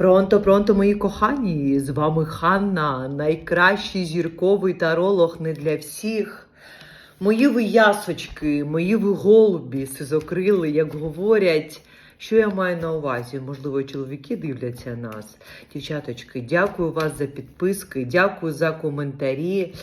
Пронто, пронто, мої кохані! З вами Ханна, найкращий зірковий таролог не для всіх. Мої ви ясочки, мої ви голубі, сизокрили, як говорять. Що я маю на увазі? Можливо, чоловіки дивляться нас. Дівчаточки, дякую вас за підписки, дякую за коментарі.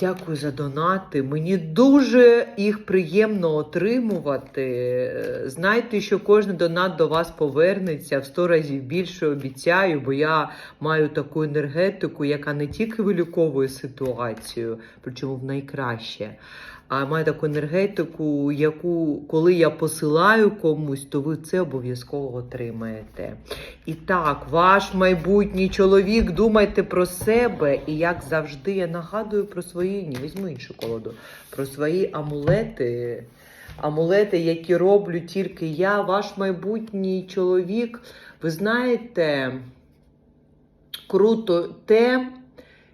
Дякую за донати. Мені дуже їх приємно отримувати. Е, Знайте, що кожен донат до вас повернеться в 100 разів більше обіцяю, бо я маю таку енергетику, яка не тільки виліковує ситуацію, причому в найкраще. А маю таку енергетику, яку, коли я посилаю комусь, то ви це обов'язково отримаєте. І так, ваш майбутній чоловік, думайте про себе. І як завжди, я нагадую про свої, ні, візьму іншу колоду, про свої амулети. Амулети, які роблю тільки я, ваш майбутній чоловік. Ви знаєте, круто те,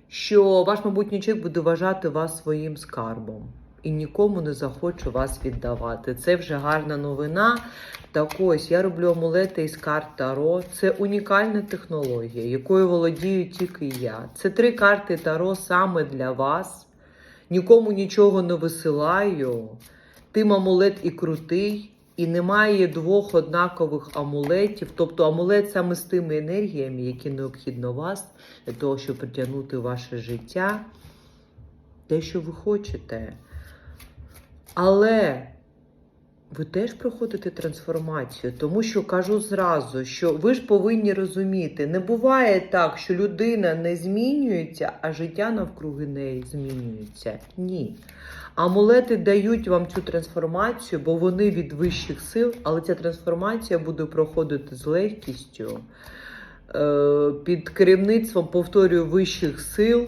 що ваш майбутній чоловік буде вважати вас своїм скарбом. І нікому не захочу вас віддавати. Це вже гарна новина. Так ось я роблю амулети із карт Таро. Це унікальна технологія, якою володію тільки я. Це три карти Таро саме для вас. Нікому нічого не висилаю. Тим амулет і крутий, і немає двох однакових амулетів. Тобто амулет саме з тими енергіями, які необхідно вас для того, щоб притягнути ваше життя те, що ви хочете. Але ви теж проходите трансформацію, тому що кажу зразу, що ви ж повинні розуміти, не буває так, що людина не змінюється, а життя навкруги неї змінюється. Ні. Амулети дають вам цю трансформацію, бо вони від вищих сил, але ця трансформація буде проходити з легкістю, е, під керівництвом, повторюю, вищих сил,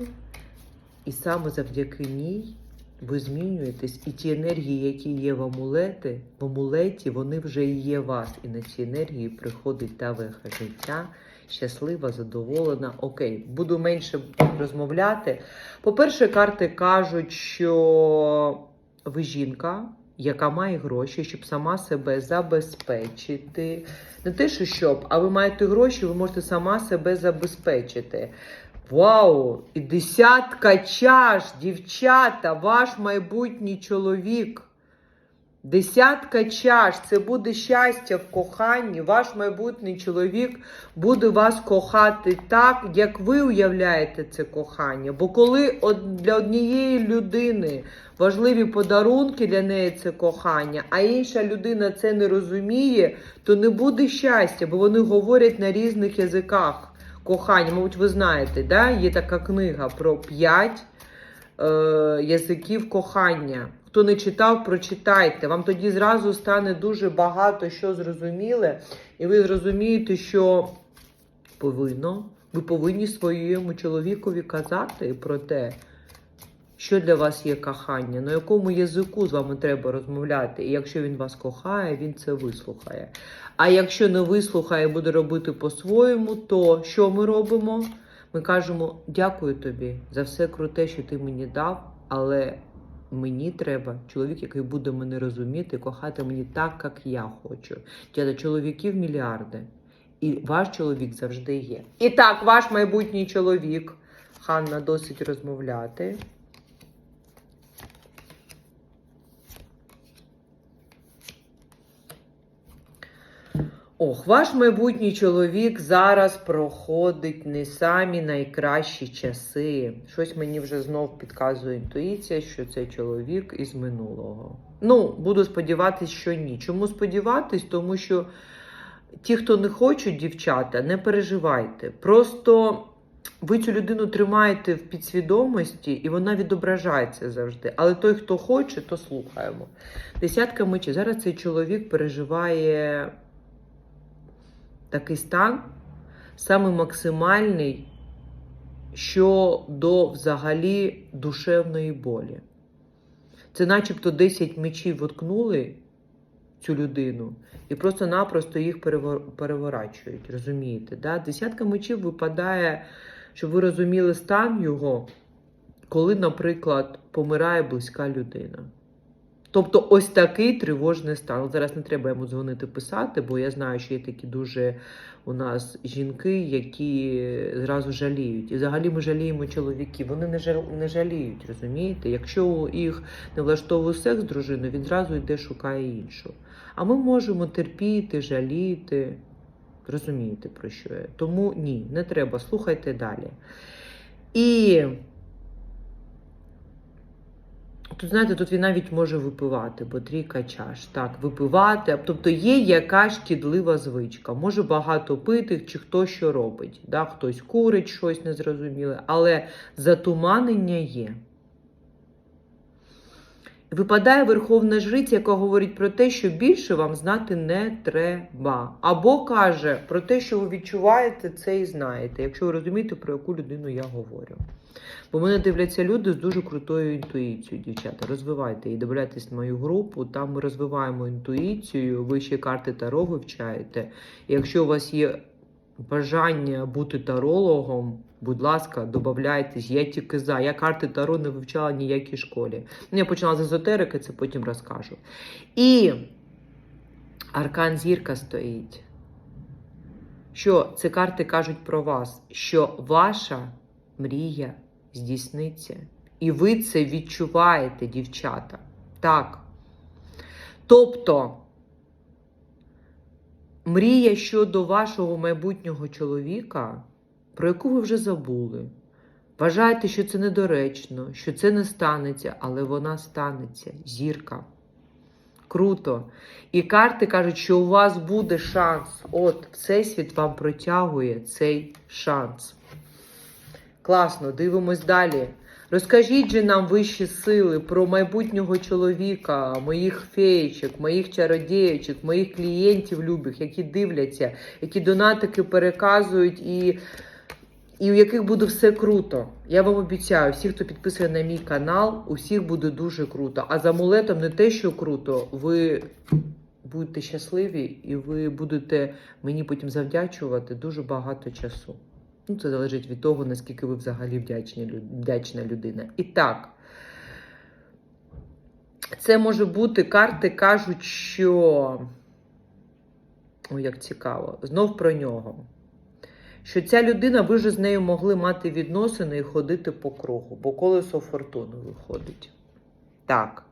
і саме завдяки ній ви змінюєтесь, і ті енергії, які є в амулети, в амулеті, вони вже є вас. І на ці енергії приходить та веха життя. Щаслива, задоволена. Окей, буду менше розмовляти. По-перше, карти кажуть, що ви жінка, яка має гроші, щоб сама себе забезпечити. Не те, що щоб, а ви маєте гроші, ви можете сама себе забезпечити. Вау! І десятка чаш, дівчата, ваш майбутній чоловік. Десятка чаш, це буде щастя в коханні. Ваш майбутній чоловік буде вас кохати так, як ви уявляєте це кохання. Бо коли для однієї людини важливі подарунки для неї це кохання, а інша людина це не розуміє, то не буде щастя, бо вони говорять на різних язиках кохання. Мабуть, ви знаєте, да? є така книга про п'ять е, язиків кохання. Хто не читав, прочитайте. Вам тоді зразу стане дуже багато що зрозуміле, і ви зрозумієте, що повинно, ви повинні своєму чоловікові казати про те, що для вас є кохання, на якому язику з вами треба розмовляти. І якщо він вас кохає, він це вислухає. А якщо не вислухає, буде робити по-своєму, то що ми робимо? Ми кажемо: дякую тобі за все круте, що ти мені дав, але мені треба чоловік, який буде мене розуміти, кохати мені так, як я хочу. Дядя, чоловіків мільярди. І ваш чоловік завжди є. І так, ваш майбутній чоловік. Ханна досить розмовляти. Ох, ваш майбутній чоловік зараз проходить не самі найкращі часи. Щось мені вже знов підказує інтуїція, що це чоловік із минулого. Ну, буду сподіватись, що ні. Чому сподіватись? Тому що ті, хто не хочуть, дівчата, не переживайте. Просто ви цю людину тримаєте в підсвідомості, і вона відображається завжди. Але той, хто хоче, то слухаємо. Десятка мечів. Зараз цей чоловік переживає такий стан, саме максимальний щодо взагалі душевної болі. Це начебто 10 мечів воткнули цю людину і просто-напросто їх переворачують. Розумієте? Да? Десятка мечів випадає, щоб ви розуміли стан його, коли, наприклад, помирає близька людина. Тобто ось такий тривожний стан. Зараз не треба йому дзвонити писати, бо я знаю, що є такі дуже у нас жінки, які зразу жаліють. І взагалі ми жаліємо чоловіків. Вони не жал- не жаліють, розумієте? Якщо їх не влаштовує секс дружиною, він зразу йде шукає іншу. А ми можемо терпіти, жаліти. Розумієте, про що я? Тому ні, не треба, слухайте далі. І тут, знаєте, тут він навіть може випивати, бо трійка чаш. Так, випивати. Тобто є якась шкідлива звичка. Може багато пити, чи хто що робить. Да? Хтось курить щось незрозуміле, але затуманення є. Випадає верховна жриця, яка говорить про те, що більше вам знати не треба. Або каже про те, що ви відчуваєте, це і знаєте, якщо ви розумієте, про яку людину я говорю. Бо мене дивляться люди з дуже крутою інтуїцією, дівчата. Розвивайте і додайтесь на мою групу. Там ми розвиваємо інтуїцію, ви ще карти Таро вивчаєте. І якщо у вас є бажання бути тарологом, будь ласка, додавайтесь. Я тільки за. Я карти Таро не вивчала ніякій школі. Ну, Я почала з езотерики, це потім розкажу. І аркан зірка стоїть. Що ці карти кажуть про вас, що ваша мрія здійсниться. І ви це відчуваєте, дівчата. Так. Тобто, мрія щодо вашого майбутнього чоловіка, про яку ви вже забули. Вважаєте, що це недоречно, що це не станеться, але вона станеться. Зірка. Круто. І карти кажуть, що у вас буде шанс. От, Всесвіт вам протягує цей шанс. Класно, дивимось далі. Розкажіть же нам вищі сили про майбутнього чоловіка, моїх феєчок, моїх чародієчок, моїх клієнтів любих, які дивляться, які донатики переказують і, і у яких буде все круто. Я вам обіцяю, всі, хто підписує на мій канал, у всіх буде дуже круто. А за амулетом не те, що круто, ви будете щасливі і ви будете мені потім завдячувати дуже багато часу. Ну, це залежить від того, наскільки ви взагалі вдячні, вдячна людина. І так, це може бути карти кажуть, що. Ой, як цікаво, знов про нього. Що ця людина, ви вже з нею могли мати відносини і ходити по кругу, бо колесо фортуни виходить. Так.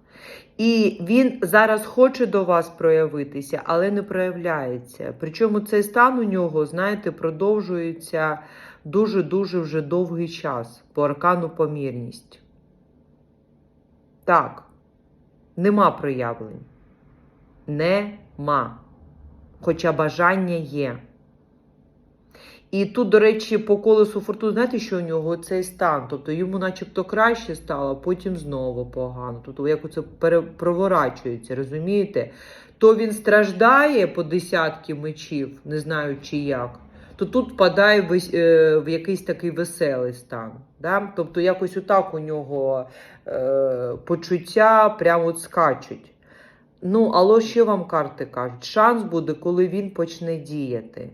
І він зараз хоче до вас проявитися, але не проявляється. Причому цей стан у нього, знаєте, продовжується дуже-дуже вже довгий час по аркану помірність. Так, нема проявлень. Нема. Хоча бажання є. І тут, до речі, по колесу фортуни, знаєте, що у нього цей стан? Тобто йому начебто краще стало, а потім знову погано. Тобто, як це проворачується, розумієте? То він страждає по десятки мечів, не знаю чи як, то тут впадає в, е, в якийсь такий веселий стан. Да? Тобто якось отак у нього е, почуття прямо от скачуть. Ну, але що вам карти кажуть? Шанс буде, коли він почне діяти,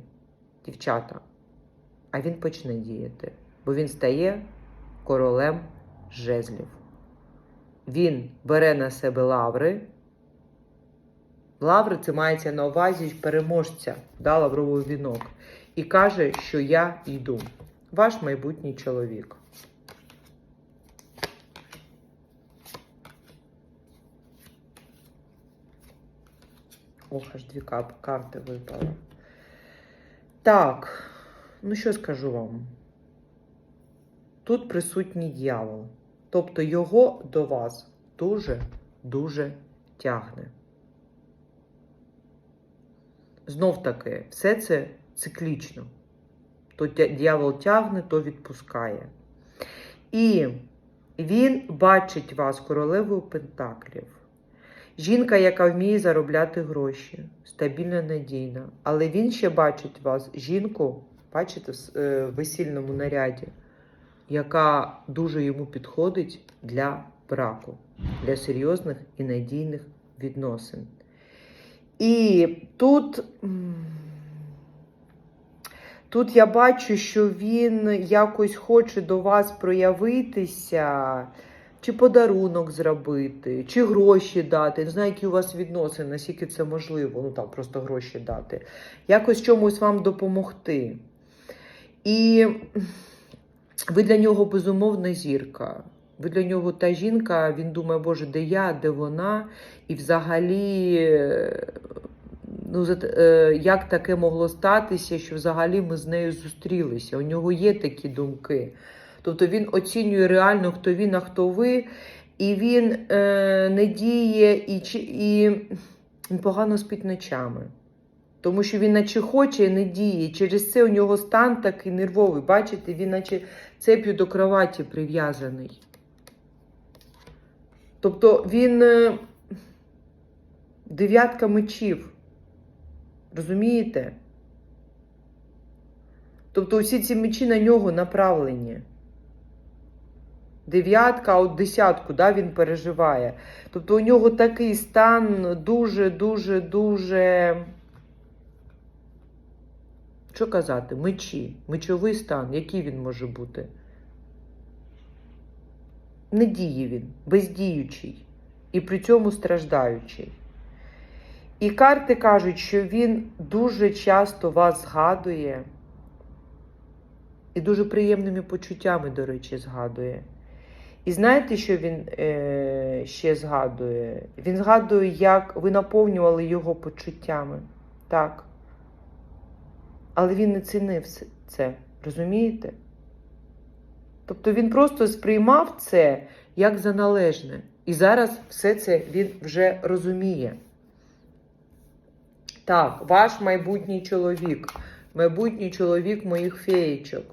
дівчата. А він почне діяти, бо він стає королем жезлів. Він бере на себе лаври. Лаври це мається на увазі переможця, да, лавровий вінок. І каже, що я йду. Ваш майбутній чоловік. Ох, аж дві карти випали. Так, ну що скажу вам? Тут присутній дьявол. Тобто його до вас дуже-дуже тягне. Знов таки, все це циклічно. То дьявол тягне, то відпускає. І він бачить вас королевою Пентаклів. Жінка, яка вміє заробляти гроші, стабільна, надійна. Але він ще бачить вас, жінку, бачите, в е, весільному наряді, яка дуже йому підходить для браку, для серйозних і надійних відносин. І тут, тут я бачу, що він якось хоче до вас проявитися чи подарунок зробити, чи гроші дати. Не знаю, які у вас відносини, наскільки це можливо. Ну там просто гроші дати. Якось чомусь вам допомогти. І ви для нього безумовна зірка. Ви для нього та жінка, він думає, Боже, де я, де вона? І взагалі, ну, е, як таке могло статися, що взагалі ми з нею зустрілися? У нього є такі думки. Тобто він оцінює реально, хто він, а хто ви, і він е, не діє і, і він погано спить ночами. Тому що він наче хоче і не діє. Через це у нього стан такий нервовий. Бачите, він наче цеп'ю до кроваті прив'язаний. Тобто він е, дев'ятка мечів. Розумієте? Тобто усі ці мечі на нього направлені. Дев'ятка, от десятку да, він переживає. Тобто у нього такий стан дуже, дуже, дуже. Що казати? Мечі. Мечовий стан. Який він може бути? Не діє він, бездіючий і при цьому страждаючий. І карти кажуть, що він дуже часто вас згадує і дуже приємними почуттями, до речі, згадує. І знаєте, що він е, ще згадує? Він згадує, як ви наповнювали його почуттями. Так. Але він не цінив це. Розумієте? Тобто він просто сприймав це як за належне. І зараз все це він вже розуміє. Так, ваш майбутній чоловік. Майбутній чоловік моїх феєчок.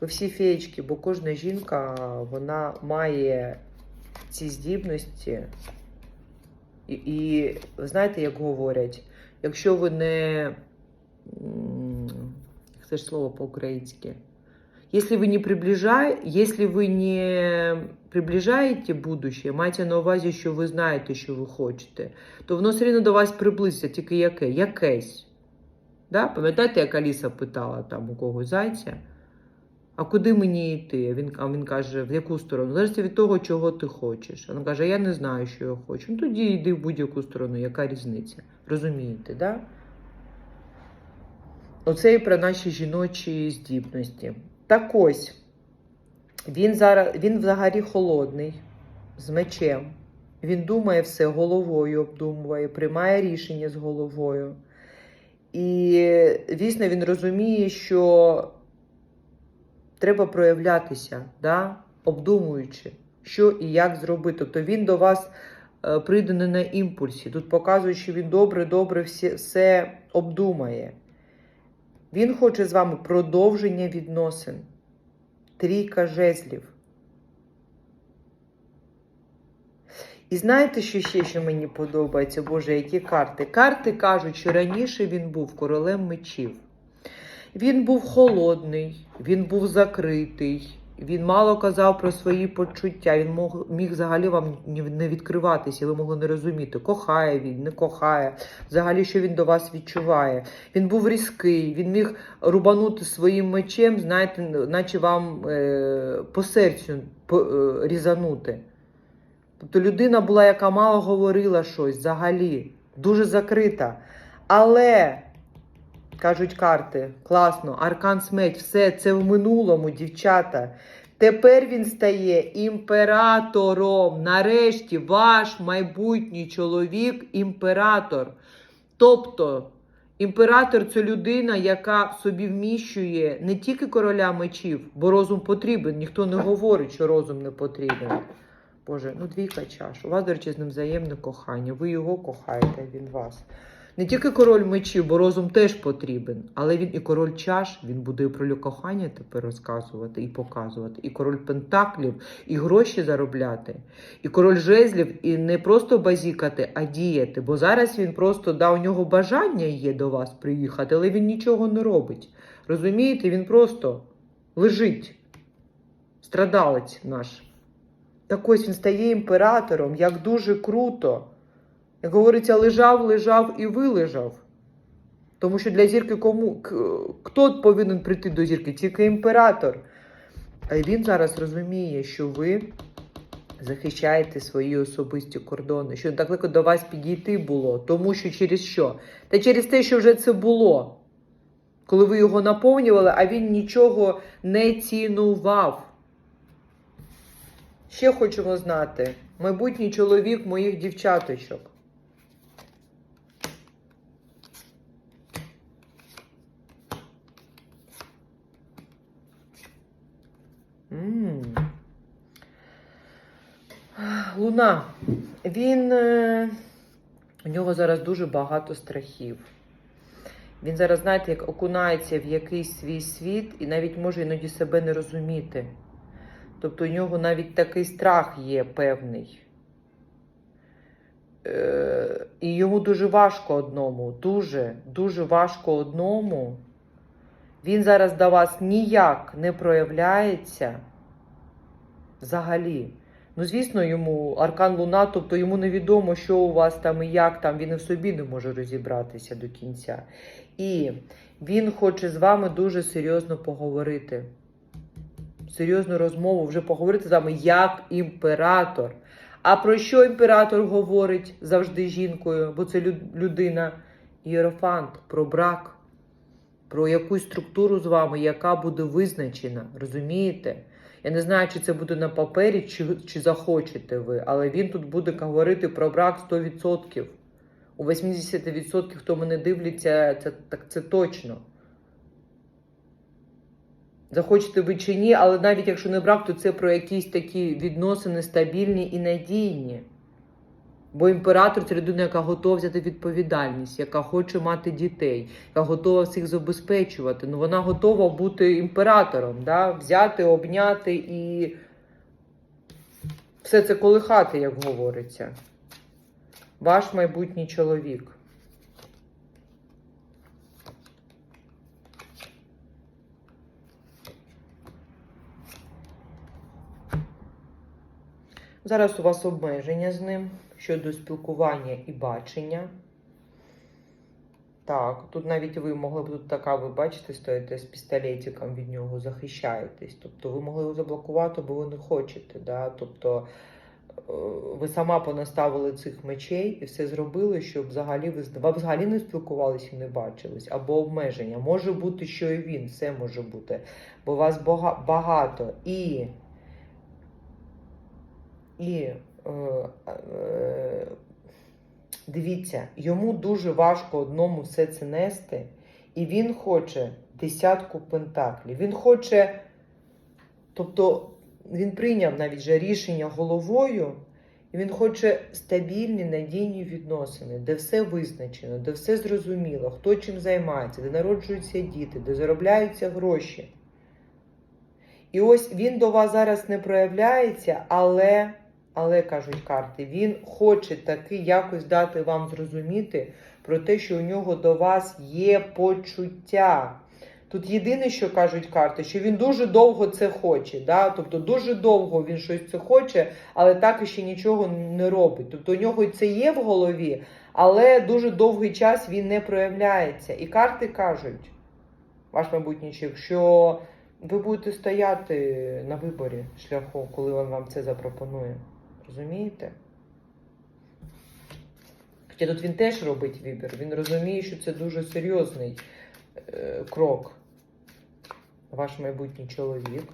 Ви всі феєчки, бо кожна жінка вона має ці здібності. І, і знаєте, як говорять, якщо ви не. Це ж слово по-українськи. Если вы не приближаете, если ви не приближаєте будущее, маєте на увазі, що ви знаєте, що ви хочете, то воно все рівно до вас приблизиться, тільки яке? Якесь. Да? Пам'ятаєте, як Аліса питала там у когось зайця? А куди мені йти? Він, а він каже, в яку сторону? Залежить від того, чого ти хочеш. Вона каже, я не знаю, що я хочу. Ну тоді йди в будь-яку сторону, яка різниця? Розумієте, да? Оце і про наші жіночі здібності. Так ось, він зараз він взагалі холодний, з мечем. Він думає все головою, обдумує, приймає рішення з головою. І дійсно він розуміє, що треба проявлятися, да? обдумуючи, що і як зробити. Тобто він до вас е, прийде не на імпульсі. Тут показує, що він добре-добре все, все обдумає. Він хоче з вами продовження відносин. Трійка жезлів. І знаєте, що ще що мені подобається, Боже, які карти? Карти кажуть, що раніше він був королем мечів. Він був холодний, він був закритий, він мало казав про свої почуття, він мог, міг взагалі вам не відкриватися, ви могли не розуміти, кохає він, не кохає, взагалі, що він до вас відчуває. Він був різкий, він міг рубанути своїм мечем, знаєте, наче вам е, по серцю по, е, різанути. Тобто людина була, яка мало говорила щось взагалі, дуже закрита. Але, кажуть карти, класно, аркан смерть, все це в минулому, дівчата. Тепер він стає імператором. Нарешті ваш майбутній чоловік імператор. Тобто, імператор це людина, яка собі вміщує не тільки короля мечів, бо розум потрібен. Ніхто не говорить, що розум не потрібен. Боже, ну двійка чаш. У вас, до речі, з ним взаємне кохання. Ви його кохаєте, він вас. Не тільки король мечів, бо розум теж потрібен, але він і король чаш, він буде і про кохання тепер розказувати і показувати, і король пентаклів, і гроші заробляти, і король жезлів, і не просто базікати, а діяти. Бо зараз він просто да, у нього бажання є до вас приїхати, але він нічого не робить. Розумієте, він просто лежить. Страдалець наш. Так ось він стає імператором, як дуже круто. Як говориться, лежав, лежав і вилежав. Тому що для зірки кому хто повинен прийти до зірки? Тільки імператор. А він зараз розуміє, що ви захищаєте свої особисті кордони, що так легко до вас підійти було, тому що через що? Та через те, що вже це було. Коли ви його наповнювали, а він нічого не цінував. Ще хочемо знати, майбутній чоловік моїх дівчаточок. Луна. Він. е, У нього зараз дуже багато страхів. Він зараз, знаєте, як окунається в якийсь свій світ і навіть може іноді себе не розуміти. Тобто у нього навіть такий страх є певний. Е, і йому дуже важко одному, дуже, дуже важко одному. Він зараз до вас ніяк не проявляється взагалі. Ну, звісно, йому аркан Луна, тобто йому невідомо, що у вас там і як там, він і в собі не може розібратися до кінця. І він хоче з вами дуже серйозно поговорити. Серйозну розмову вже поговорити з вами як імператор. А про що імператор говорить завжди жінкою? Бо це людина Єрофант, про брак, про якусь структуру з вами, яка буде визначена. Розумієте? Я не знаю, чи це буде на папері, чи, чи захочете ви, але він тут буде говорити про брак 100%. У 80% хто мене дивляться, це, так, це точно. Захочете ви чи ні, але навіть якщо не брак, то це про якісь такі відносини стабільні і надійні. Бо імператор це людина, яка готова взяти відповідальність, яка хоче мати дітей, яка готова всіх забезпечувати. Ну вона готова бути імператором, да? взяти, обняти і все це колихати, як говориться. Ваш майбутній чоловік. Зараз у вас обмеження з ним щодо спілкування і бачення. Так, тут навіть ви могли б тут така, ви бачите, стоїте з пістолетиком від нього, захищаєтесь. Тобто ви могли його заблокувати, бо ви не хочете. Да? Тобто е, ви сама понаставили цих мечей і все зробили, щоб взагалі ви, ви взагалі не спілкувалися і не бачились. Або обмеження. Може бути, що і він, все може бути. Бо вас багато. І і дивіться, йому дуже важко одному все це нести, і він хоче десятку пентаклів. Він хоче, тобто він прийняв навіть вже рішення головою, і він хоче стабільні надійні відносини, де все визначено, де все зрозуміло, хто чим займається, де народжуються діти, де заробляються гроші. І ось він до вас зараз не проявляється, але, але кажуть карти, він хоче таки якось дати вам зрозуміти про те, що у нього до вас є почуття. Тут єдине, що кажуть карти, що він дуже довго це хоче. Да? Тобто дуже довго він щось це хоче, але так і ще нічого не робить. Тобто у нього це є в голові, але дуже довгий час він не проявляється. І карти кажуть, ваш майбутній що ви будете стояти на виборі шляху, коли він вам це запропонує. Розумієте? Хоча тут він теж робить вибір. Він розуміє, що це дуже серйозний е, крок. Ваш майбутній чоловік.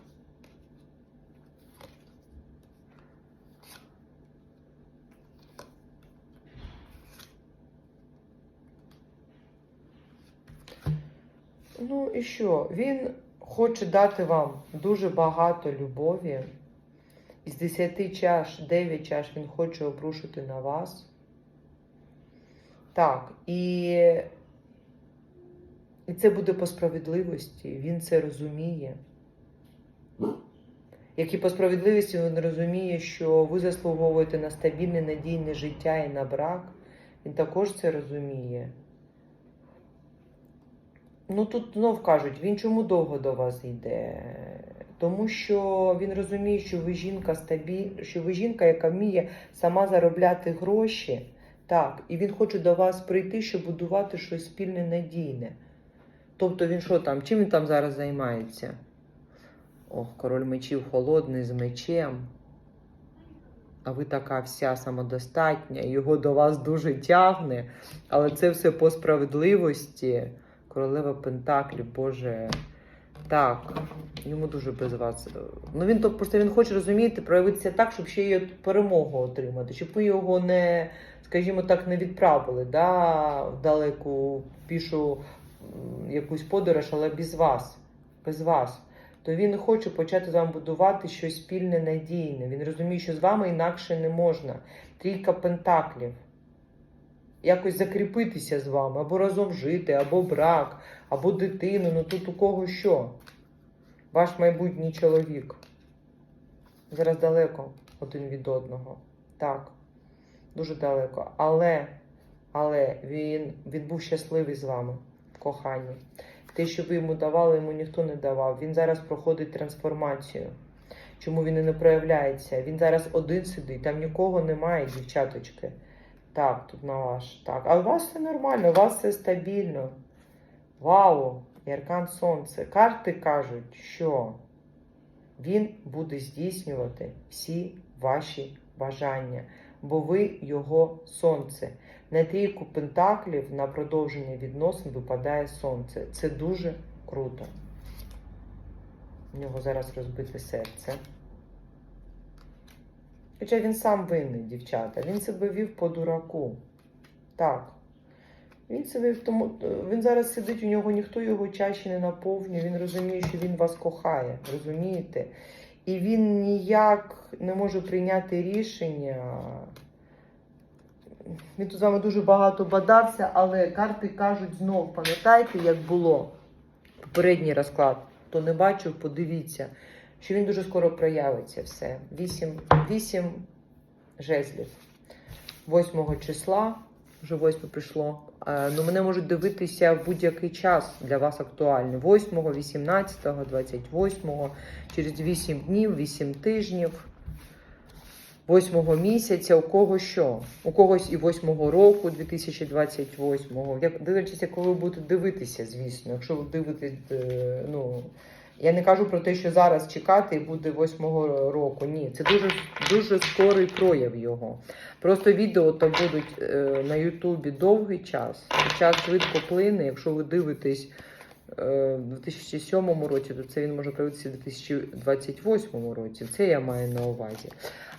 Ну і що? Він хоче дати вам дуже багато любові. Із 10 чаш, 9 чаш він хоче обрушити на вас. Так, і, і це буде по справедливості. Він це розуміє. Як і по справедливості він розуміє, що ви заслуговуєте на стабільне, надійне життя і на брак. Він також це розуміє. Ну тут знов кажуть, він чому довго до вас йде? Тому що він розуміє, що ви жінка стабіль... що ви жінка, яка вміє сама заробляти гроші. Так, і він хоче до вас прийти, щоб будувати щось спільне надійне. Тобто він що там, чим він там зараз займається? Ох, король мечів холодний з мечем. а ви така вся самодостатня, його до вас дуже тягне, але це все по справедливості. Королева Пентаклів, Боже. Так, йому дуже без вас. Ну він то просто він хоче розумієте, проявитися так, щоб ще й перемогу отримати, щоб ви його не, скажімо так, не відправили да, в далеку пішу якусь подорож, але без вас. Без вас. То він хоче почати з вами будувати щось спільне, надійне. Він розуміє, що з вами інакше не можна. Трійка пентаклів. Якось закріпитися з вами, або разом жити, або брак, або дитину. Ну тут у кого що? Ваш майбутній чоловік. Зараз далеко один від одного. Так, дуже далеко. Але, але він, він був щасливий з вами в. Те, що ви йому давали, йому ніхто не давав. Він зараз проходить трансформацію. Чому він і не проявляється? Він зараз один сидить, там нікого немає, дівчаточки. Так, тут на ваш. Так. А у вас все нормально, у вас все стабільно. Вау! І аркан сонце. Карти кажуть, що він буде здійснювати всі ваші бажання, бо ви його сонце. На трійку пентаклів на продовження відносин випадає сонце. Це дуже круто. У нього зараз розбите серце. Хоча він сам винний, дівчата. Він себе вів по дураку. Так. Він в тому. Він зараз сидить, у нього ніхто його чаші не наповнює. Він розуміє, що він вас кохає. Розумієте? І він ніяк не може прийняти рішення. Він тут з вами дуже багато бадався, але карти кажуть знов, пам'ятаєте, як було попередній розклад, хто не бачив, подивіться, що він дуже скоро проявиться все. Вісім, вісім жезлів. 8 числа, вже 8 прийшло. Е, Ну, мене можуть дивитися в будь-який час для вас актуально. 8, 18, 28, через 8 днів, 8 тижнів. Восьмого місяця, у кого що? У когось і восьмого року 2028-го. Як дивлячись, коли ви будете дивитися, звісно. Якщо ви дивитесь, е, ну я не кажу про те, що зараз чекати і буде восьмого року. Ні, це дуже дуже скорий прояв його. Просто відео то будуть е, на Ютубі довгий час. Час швидко плине. Якщо ви дивитесь е, в 2007 році, то це він може проявитися в 2028 році. Це я маю на увазі.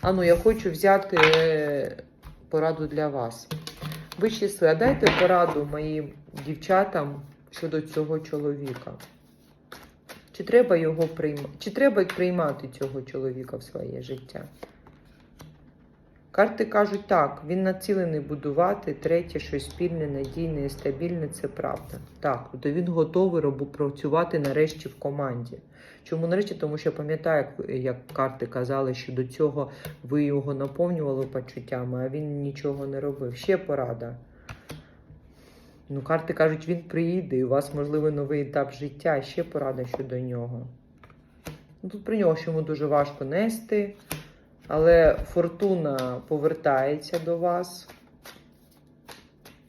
А ну, я хочу взяти е, пораду для вас. Вищі сили, а дайте пораду моїм дівчатам щодо цього чоловіка. Чи треба його приймати? Чи треба приймати цього чоловіка в своє життя? Карти кажуть так, він націлений будувати третє, щось спільне, надійне і стабільне це правда. Так, тобто він готовий працювати нарешті в команді. Чому нарешті? Тому що пам'ятаю, як карти казали, що до цього ви його наповнювали почуттями, а він нічого не робив. Ще порада. Ну, карти кажуть, він приїде, і у вас можливий новий етап життя. Ще порада щодо нього. Ну, тут про нього, йому дуже важко нести, але фортуна повертається до вас.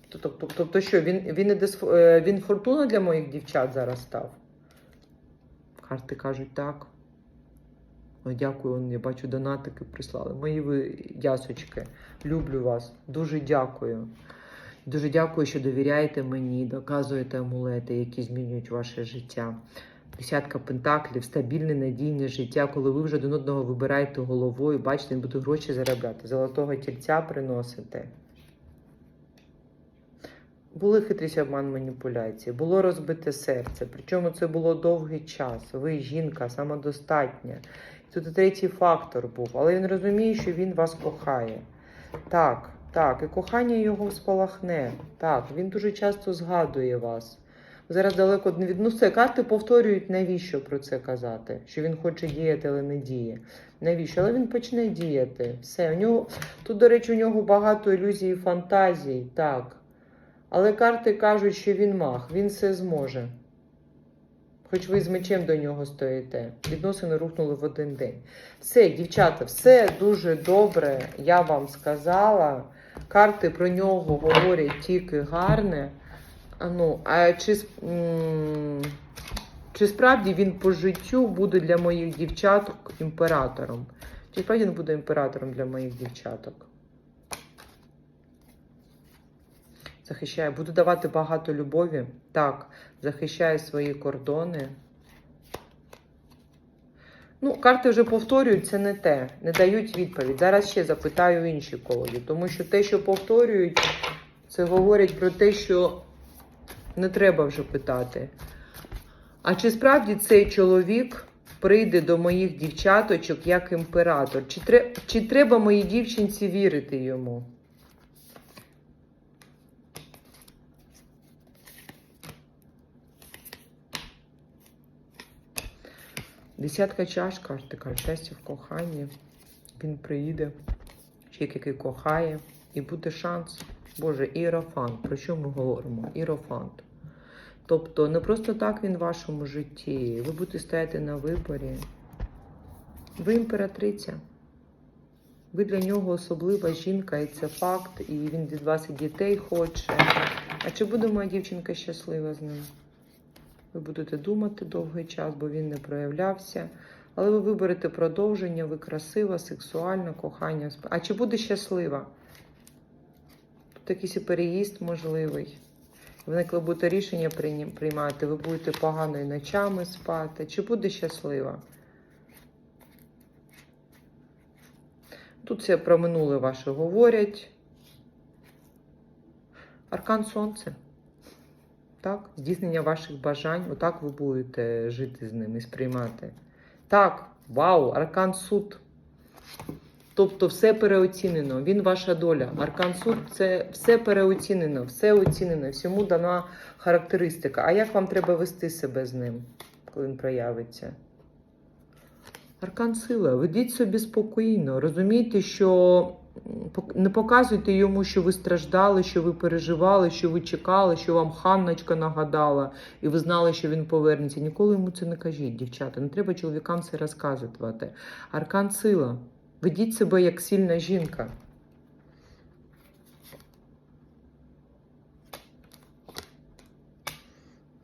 Тобто, тобто що, він, він, іде е, він фортуна для моїх дівчат зараз став? Карти кажуть так. Ой, дякую, я бачу, донатики прислали. Мої ви ясочки, люблю вас. Дуже дякую. Дуже дякую, що довіряєте мені, доказуєте амулети, які змінюють ваше життя. Десятка пентаклів, стабільне, надійне життя, коли ви вже один одного вибираєте головою, бачите, він буде гроші заробляти, золотого тільця приносите. Були хитрість, обман, маніпуляції, було розбите серце. Причому це було довгий час. Ви жінка, самодостатня. Тут третій фактор був, але він розуміє, що він вас кохає. Так, так, і кохання його спалахне. Так, він дуже часто згадує вас. Зараз далеко не від... Ну, все, карти повторюють, навіщо про це казати. Що він хоче діяти, але не діє. Навіщо? Але він почне діяти. Все, у нього тут, до речі, у нього багато ілюзій і фантазій, так. Але карти кажуть, що він мах, він все зможе. Хоч ви з мечем до нього стоїте. Відносини рухнули в один день. Все, дівчата, все дуже добре. Я вам сказала. Карти про нього говорять тільки гарне. Ну, а чи, чи справді він по життю буде для моїх дівчаток імператором? Чи справді він буде імператором для моїх дівчаток? Захищає, буду давати багато любові. Так, захищає свої кордони. Ну, карти вже повторюють, це не те. Не дають відповідь. Зараз ще запитаю інші колоді, тому що те, що повторюють, це говорить про те, що не треба вже питати. А чи справді цей чоловік прийде до моїх дівчаточок як імператор? Чи, тре, чи треба моїй дівчинці вірити йому? Десятка чаш, карти кажуть, щастя в коханні. Він приїде, чоловік, який кохає, і буде шанс. Боже, іерофант. Про що ми говоримо? Іерофант. Тобто не просто так він в вашому житті. Ви будете стояти на виборі. Ви імператриця. Ви для нього особлива жінка, і це факт, і він від вас і дітей хоче. А чи буде моя дівчинка щаслива з ним? Ви будете думати довгий час, бо він не проявлявся. Але ви виберете продовження, ви красива, сексуальна, кохання. А чи буде щаслива? Тут якийсь і переїзд можливий. Ви коли будете рішення приймати, ви будете погано і ночами спати. Чи буде щаслива? Тут все про минуле ваше говорять. Аркан Сонце. Так, здійснення ваших бажань. Отак ви будете жити з ними, сприймати. Так, вау, аркан суд. Тобто все переоцінено. Він ваша доля. Аркан суд це все переоцінено, все оцінено, всьому дана характеристика. А як вам треба вести себе з ним, коли він проявиться? Аркан сила, ведіть собі спокійно. Розумійте, що не показуйте йому, що ви страждали, що ви переживали, що ви чекали, що вам Ханночка нагадала, і ви знали, що він повернеться. Ніколи йому це не кажіть, дівчата. Не треба чоловікам це розказувати. Аркан сила. Ведіть себе як сильна жінка.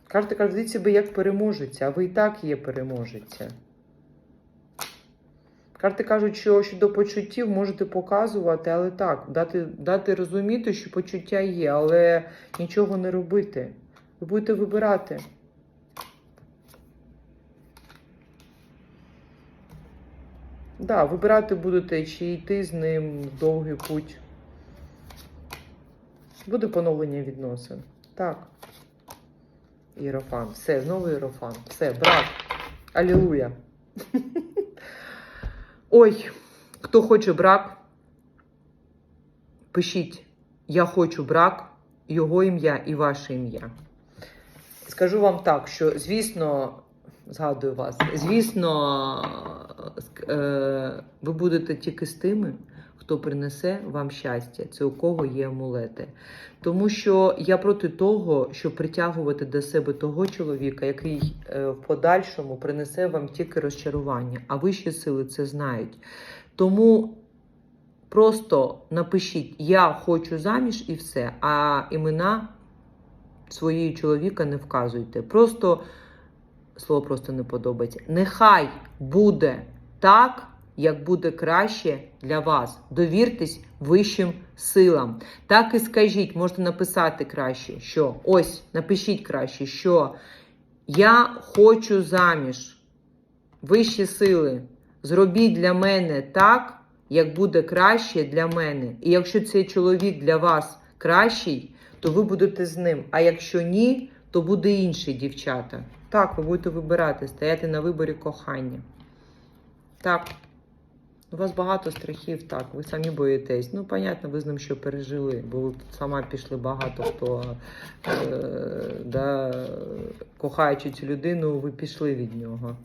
Карти кажуть, ведіть себе як переможеця, а ви і так є переможеця. Карти кажуть, що щодо почуттів можете показувати, але так, дати, дати розуміти, що почуття є, але нічого не робити. Ви будете вибирати. Да, вибирати будете, чи йти з ним довгий путь. Буде поновлення відносин. Так. Іерофан. Все, знову іерофан. Все, брат. Алілуя. Ой, хто хоче брак, пишіть Я хочу брак, його ім'я і ваше ім'я. Скажу вам так, що, звісно, згадую вас, звісно, е, ви будете тільки з тими, хто принесе вам щастя, це у кого є амулети. Тому що я проти того, щоб притягувати до себе того чоловіка, який е, в подальшому принесе вам тільки розчарування, а вищі сили це знають. Тому просто напишіть Я хочу заміж і все, а імена своєї чоловіка не вказуйте. Просто слово просто не подобається. Нехай буде так, як буде краще для вас. Довіртесь вищим силам. Так і скажіть, можете написати краще, що ось напишіть краще, що я хочу заміж. Вищі сили. Зробіть для мене так, як буде краще для мене. І якщо цей чоловік для вас кращий, то ви будете з ним. А якщо ні, то буде інший дівчата. Так, ви будете вибирати, стояти на виборі кохання. Так. У вас багато страхів, так, ви самі боїтесь. Ну, понятно, ви з ним що пережили, бо ви тут сама пішли багато хто, е, да, кохаючи цю людину, ви пішли від нього.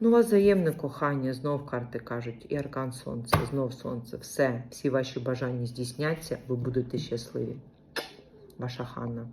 Ну, у вас взаємне кохання, знов карти кажуть, і аркан сонце, знов сонце. Все, всі ваші бажання здійсняться, ви будете щасливі. Ваша Ханна.